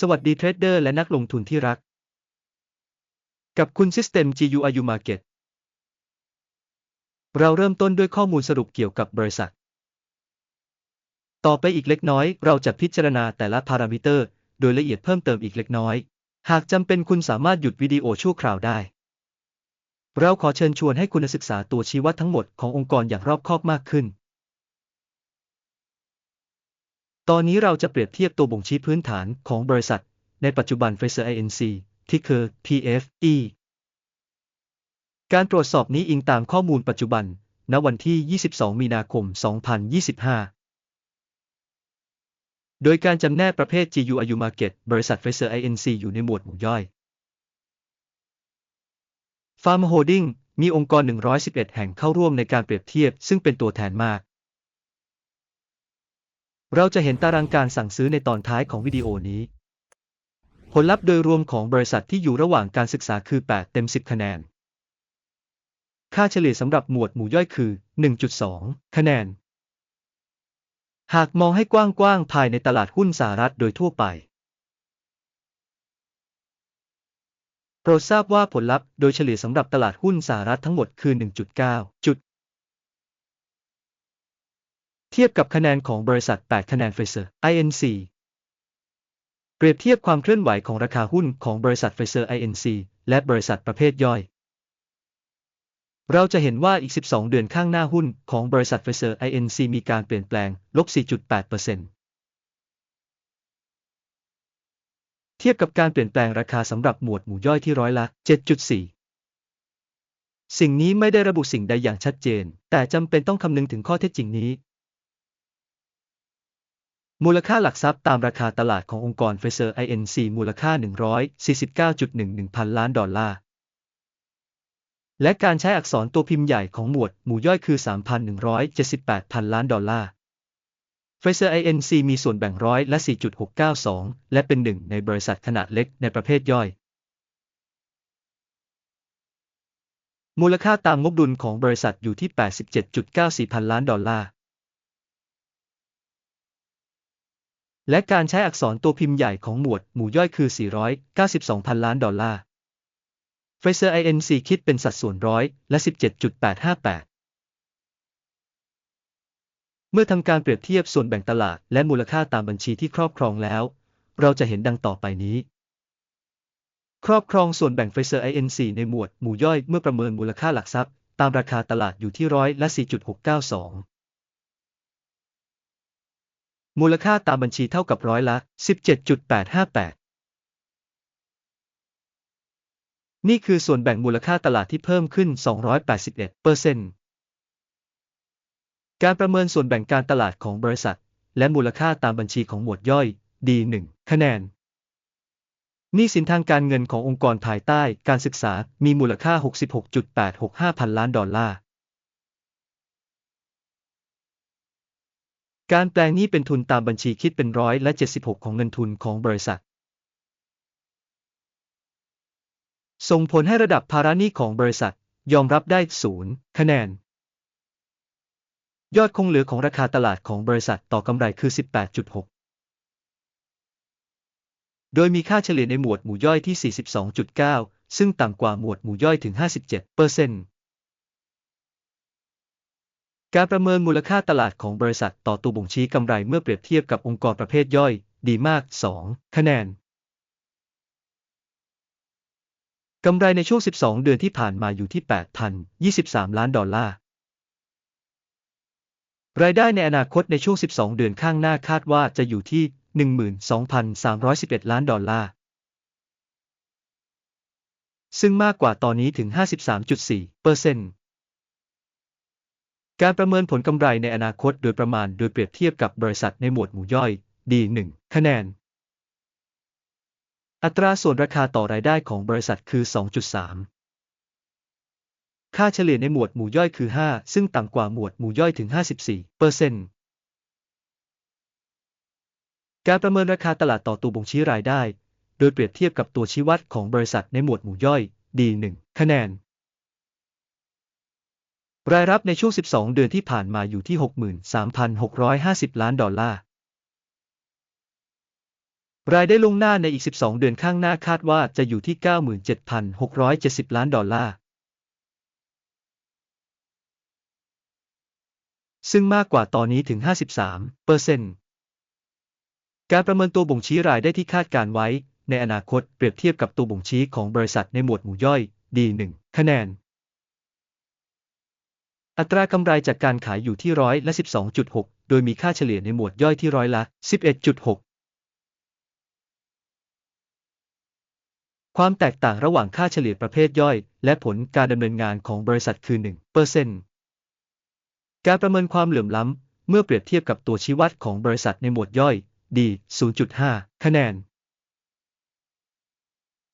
สวัสดีเทรดเดอร์และนักลงทุนที่รัก กับคุณ System GUIU Market เราเริ่มต้นด้วยข้อมูลสรุปเกี่ยวกับบริษัท ต่อไปอีกเล็กน้อย เราจะพิจารณาแต่ละพารามิเตอร์ โดยละเอียดเพิ่มเติมอีกเล็กน้อย หากจำเป็นคุณสามารถหยุดวิดีโอชั่วคราวได้ เราขอเชิญชวนให้คุณศึกษาตัวชี้วัดทั้งหมดขององค์กรอย่างรอบคอบมากขึ้น ตอนนี้เราจะเปรียบเทียบตัวบ่งชี้พื้นฐานของบริษัท ในปัจจุบัน Pfizer Inc. ที่คือ PFE การตรวจสอบนี้อิงตามข้อมูลปัจจุบัน ณ วันที่ 22 มีนาคม 2025 โดยการจำแนกประเภท GUIU Market บริษัท Pfizer Inc. อยู่ในหมวดหมู่ย่อย Pharma Holding มีองค์กร 111 แห่งเข้าร่วมในการเปรียบเทียบ ซึ่งเป็นตัวแทนมาก เราจะเห็นตารางการสั่งซื้อในตอนท้ายของวิดีโอนี้ ผลลัพธ์โดยรวมของบริษัทที่อยู่ระหว่างการศึกษาคือ 8 เต็ม 10 คะแนน ค่าเฉลี่ยสำหรับหมวดหมู่ย่อยคือ 1.2 คะแนน หากมองให้กว้างๆภายในตลาดหุ้นสหรัฐโดยทั่วไป โปรดทราบว่าผลลัพธ์โดยเฉลี่ยสำหรับตลาดหุ้นสหรัฐทั้งหมดคือ 1.9จุด เทียบกับคะแนนของบริษัท 8 คะแนน Pfizer Inc. เปรียบเทียบความเคลื่อนไหวของราคาหุ้นของบริษัท Pfizer Inc. และบริษัทประเภทย่อย เราจะเห็นว่าอีก 12 เดือนข้างหน้าหุ้นของบริษัท Pfizer Inc. มีการเปลี่ยนแปลงลบ 4.8%เทียบกับการเปลี่ยนแปลงราคาสำหรับหมวดหมู่ย่อยที่ร้อยละ 7.4 สิ่งนี้ไม่ได้ระบุสิ่งใดอย่างชัดเจน แต่จำเป็นต้องคำนึงถึงข้อเท็จจริงนี้ มูลค่าหลักทรัพย์ตามราคาตลาดขององค์กร Pfizer Inc. มูลค่า 149.11 พันล้านดอลลาร์ และการใช้อักษรตัวพิมพ์ใหญ่ของหมวดหมู่ย่อยคือ 3,178 พันล้านดอลลาร์ Pfizer Inc. มีส่วนแบ่งร้อยละ 4.692 และเป็นหนึ่งในบริษัทขนาดเล็กในประเภทย่อย มูลค่าตามงบดุลของบริษัทอยู่ที่ 87.94 พันล้านดอลลาร์ และการใช้อักษรตัวพิมพ์ใหญ่ของหมวดหมู่ย่อยคือ 492 พันล้านดอลลาร์ Pfizer Inc. คิดเป็นสัดส่วนร้อยและ 17.858 เมื่อทำการเปรียบเทียบส่วนแบ่งตลาดและมูลค่าตามบัญชีที่ครอบครองแล้ว เราจะเห็นดังต่อไปนี้ ครอบครองส่วนแบ่ง Pfizer Inc. ในหมวดหมู่ย่อยเมื่อประเมินมูลค่าหลักทรัพย์ ตามราคาตลาดอยู่ที่ร้อยละ 4.692 มูลค่าตามบัญชีเท่ากับร้อยละ 17.858 นี่คือส่วนแบ่งมูลค่าตลาดที่เพิ่มขึ้น 281เปอร์เซ็นต์การประเมินส่วนแบ่งการตลาดของบริษัท และมูลค่าตามบัญชีของหมวดย่อย D1 คะแนนหนี้สินทางการเงินขององค์กรภายใต้การศึกษามีมูลค่า 66.865 พันล้านดอลลาร์ การแปลงหนี้เป็นทุนตามบัญชีคิดเป็นร้อยและ76 ของเงินทุนของบริษัท ส่งผลให้ระดับภาระหนี้ของบริษัท ยอมรับได้ศูนย์คะแนน ยอดคงเหลือของราคาตลาดของบริษัทต่อกำไรคือ 18.6 โดยมีค่าเฉลี่ยในหมวดหมู่ย่อยที่ 42.9 ซึ่งต่ำกว่าหมวดหมู่ย่อยถึง 57เปอร์เซ็นต์ การประเมินมูลค่าตลาดของบริษัทต่อตัวบ่งชี้กำไรเมื่อเปรียบเทียบกับองค์กรประเภทย่อย ดีมาก 2 คะแนน กำไรในช่วง 12 เดือนที่ผ่านมาอยู่ที่ 8,023 ล้านดอลลาร์ รายได้ในอนาคตในช่วง 12 เดือนข้างหน้าคาดว่าจะอยู่ที่ 12,311 ล้านดอลลาร์ ซึ่งมากกว่าตอนนี้ถึง 53.4เปอร์เซ็นต์ การประเมินผลกำไรในอนาคตโดยประมาณโดยเปรียบเทียบกับบริษัทในหมวดหมู่ย่อย D1 คะแนน อัตราส่วนราคาต่อรายได้ของบริษัทคือ 2.3 ค่าเฉลี่ยในหมวดหมู่ย่อยคือ 5 ซึ่งต่ำกว่าหมวดหมู่ย่อยถึง 54เปอร์เซ็นต์การประเมินราคาตลาดต่อตัวบ่งชี้รายได้ โดยเปรียบเทียบกับตัวชี้วัดของบริษัทในหมวดหมู่ย่อย D1 คะแนน รายรับในช่วง 12 เดือนที่ผ่านมาอยู่ที่ 63,650 ล้านดอลลาร์ รายได้ลงหน้าในอีก 12 เดือนข้างหน้าคาดว่าจะอยู่ที่ 97,670 ล้านดอลลาร์ ซึ่งมากกว่าตอนนี้ถึง 53เปอร์เซ็นต์การประเมินตัวบ่งชี้รายได้ที่คาดการไว้ ในอนาคตเปรียบเทียบกับตัวบ่งชี้ของบริษัทในหมวดหมู่ย่อย D1 คะแนน อัตรากำไรจากการขายอยู่ที่ร้อยละ 12.6 โดยมีค่าเฉลี่ยในหมวดย่อยที่ร้อยละ 11.6 ความแตกต่างระหว่างค่าเฉลี่ยประเภทย่อย และผลการดำเนินงานของบริษัทคือ 1เปอร์เซนต์การประเมินความเหลื่อมล้ำ เมื่อเปรียบเทียบกับตัวชี้วัดของบริษัทในหมวดย่อย D 0.5 คะแนน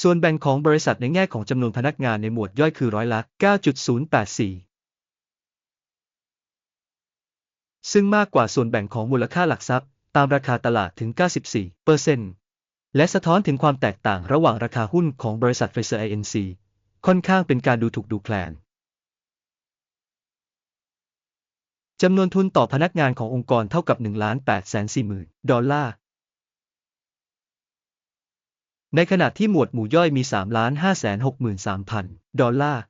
ส่วนแบ่งของบริษัทในแง่ของจำนวนพนักงานในหมวดย่อยคือร้อยละ 9.084 ซึ่งมากกว่าส่วนแบ่งของมูลค่าหลักทรัพย์ ตามราคาตลาดถึง 94เปอร์เซ็นต์และสะท้อนถึงความแตกต่างระหว่างราคาหุ้นของบริษัทไฟเซอร์ INC ค่อนข้างเป็นการดูถูกดูแคลนจำนวนทุนต่อพนักงานขององค์กรเท่ากับ1ล้าน8แสน4หมื่นดอลลาร์ ในขณะที่หมวดหมู่ย่อยมี3ล้าน5แสน6หมื่น3พันดอลลาร์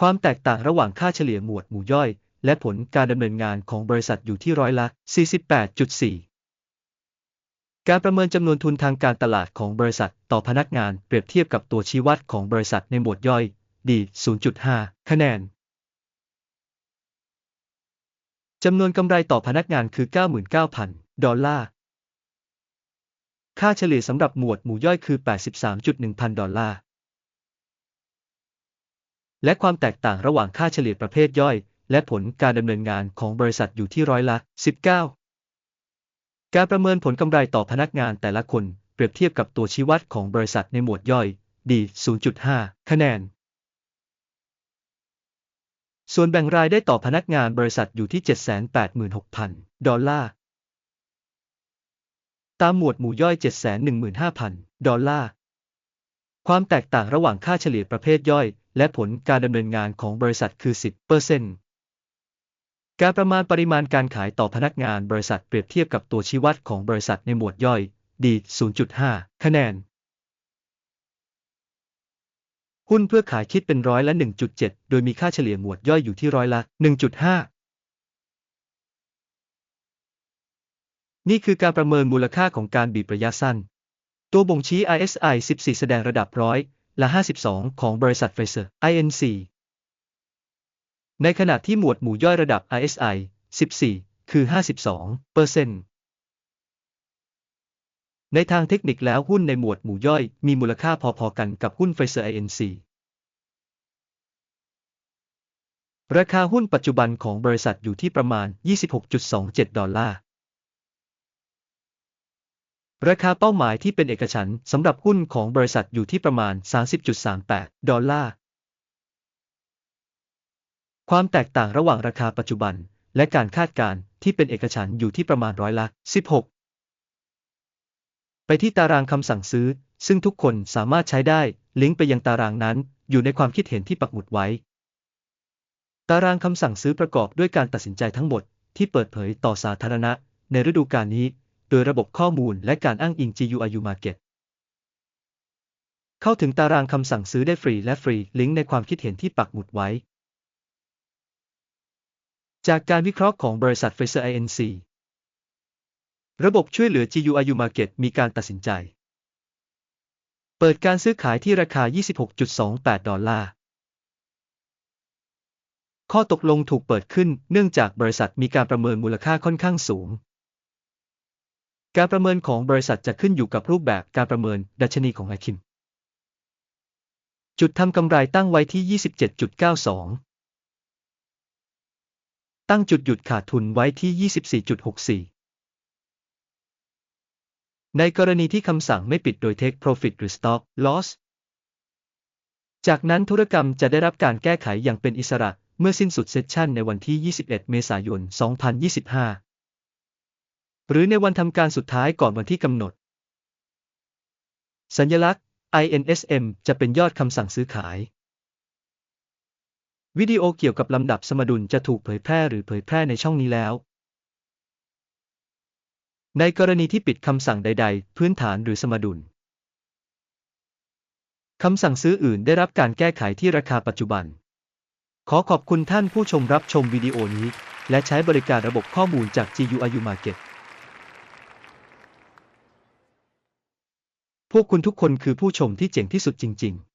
ความแตกต่างระหว่างค่าเฉลี่ยหมวดหมู่ย่อย และผลการดำเนินงานของบริษัทอยู่ที่ร้อยละ 48.4 การประเมินจำนวนทุนทางการตลาดของบริษัทต่อพนักงานเปรียบเทียบกับตัวชี้วัดของบริษัทในหมวดย่อย D 0.5 คะแนนจำนวนกำไรต่อพนักงานคือ 99,000 ดอลลาร์ ค่าเฉลี่ยสำหรับหมวดหมู่ย่อยคือ 83.1 พันดอลลาร์ และความแตกต่างระหว่างค่าเฉลี่ยประเภทย่อย และผลการดำเนินงานของบริษัทอยู่ที่ร้อยละ 19 การประเมินผลกำไรต่อพนักงานแต่ละคนเปรียบเทียบกับตัวชี้วัดของบริษัทในหมวดย่อย D 0.5 คะแนน ส่วนแบ่งรายได้ต่อพนักงานบริษัทอยู่ที่ 786,000 ดอลลาร์ ตามหมวดหมู่ย่อย 715,000 ดอลลาร์ ความแตกต่างระหว่างค่าเฉลี่ยประเภทย่อย และผลการดำเนินงานของบริษัทคือ 10เปอร์เซ็นต์ การประมาณปริมาณการขายต่อพนักงานบริษัทเปรียบเทียบกับตัวชี้วัดของบริษัทในหมวดย่อย D 0.5 คะแนน หุ้นเพื่อขายคิดเป็นร้อยละ 1.7 โดยมีค่าเฉลี่ยหมวดย่อยอยู่ที่ร้อยละ 1.5 นี่คือการประเมินมูลค่าของการบีบระยะสั้น ตัวบ่งชี้ ISI 14 แสดงระดับร้อยละ 52 ของบริษัทไฟเซอร์ INC ในขณะที่หมวดหมู่ย่อยระดับ ISI 14 คือ 52เปอร์เซ็นต์ในทางเทคนิคแล้วหุ้นในหมวดหมู่ย่อยมีมูลค่าพอๆกันกับหุ้นไฟเซอร์ INC ราคาหุ้นปัจจุบันของบริษัทอยู่ที่ประมาณ 26.27 ดอลลาร์ ราคาเป้าหมายที่เป็นเอกฉันท์สำหรับหุ้นของบริษัทอยู่ที่ประมาณ 30.38 ดอลลาร์ ความแตกต่างระหว่างราคาปัจจุบัน และการคาดการณ์ที่เป็นเอกฉันอยู่ที่ประมาณร้อยละ 16 ไปที่ตารางคำสั่งซื้อ ซึ่งทุกคนสามารถใช้ได้ ลิงก์ไปยังตารางนั้น อยู่ในความคิดเห็นที่ปักหมุดไว้ ตารางคำสั่งซื้อประกอบด้วยการตัดสินใจทั้งหมดที่เปิดเผยต่อสาธารณะ ในฤดูกาลนี้ โดยระบบข้อมูลและการอ้างอิง GUIU Market เข้าถึงตารางคำสั่งซื้อได้ฟรีและฟรีลิงก์ในความคิดเห็นที่ปักหมุดไว้ จากการวิเคราะห์ของบริษัท Pfizer Inc. ระบบช่วยเหลือ GUIU Market มีการตัดสินใจ เปิดการซื้อขายที่ราคา 26.28 ดอลลาร์ ข้อตกลงถูกเปิดขึ้นเนื่องจากบริษัทมีการประเมินมูลค่าค่อนข้างสูง การประเมินของบริษัทจะขึ้นอยู่กับรูปแบบการประเมินดัชนีของไอคิม จุดทำกำไรตั้งไว้ที่ 27.92 ตั้งจุดหยุดขาดทุนไว้ที่ 24.64 ในกรณีที่คำสั่งไม่ปิดโดย Take Profit หรือ Stop Loss จากนั้นธุรกรรมจะได้รับการแก้ไขอย่างเป็นอิสระเมื่อสิ้นสุดเซสชันในวันที่ 21 เมษายน 2025 หรือในวันทำการสุดท้ายก่อนวันที่กำหนด สัญลักษณ์ INSM จะเป็นยอดคำสั่งซื้อขาย วิดีโอเกี่ยวกับลำดับสมดุลจะถูกเผยแพร่หรือเผยแพร่ในช่องนี้แล้ว ในกรณีที่ปิดคำสั่งใด ๆ พื้นฐานหรือสมดุล คำสั่งซื้ออื่นได้รับการแก้ไขที่ราคาปัจจุบัน ขอขอบคุณท่านผู้ชมรับชมวิดีโอนี้ และใช้บริการระบบข้อมูลจาก GUIU Market พวกคุณทุกคนคือผู้ชมที่เจ๋งที่สุดจริง ๆ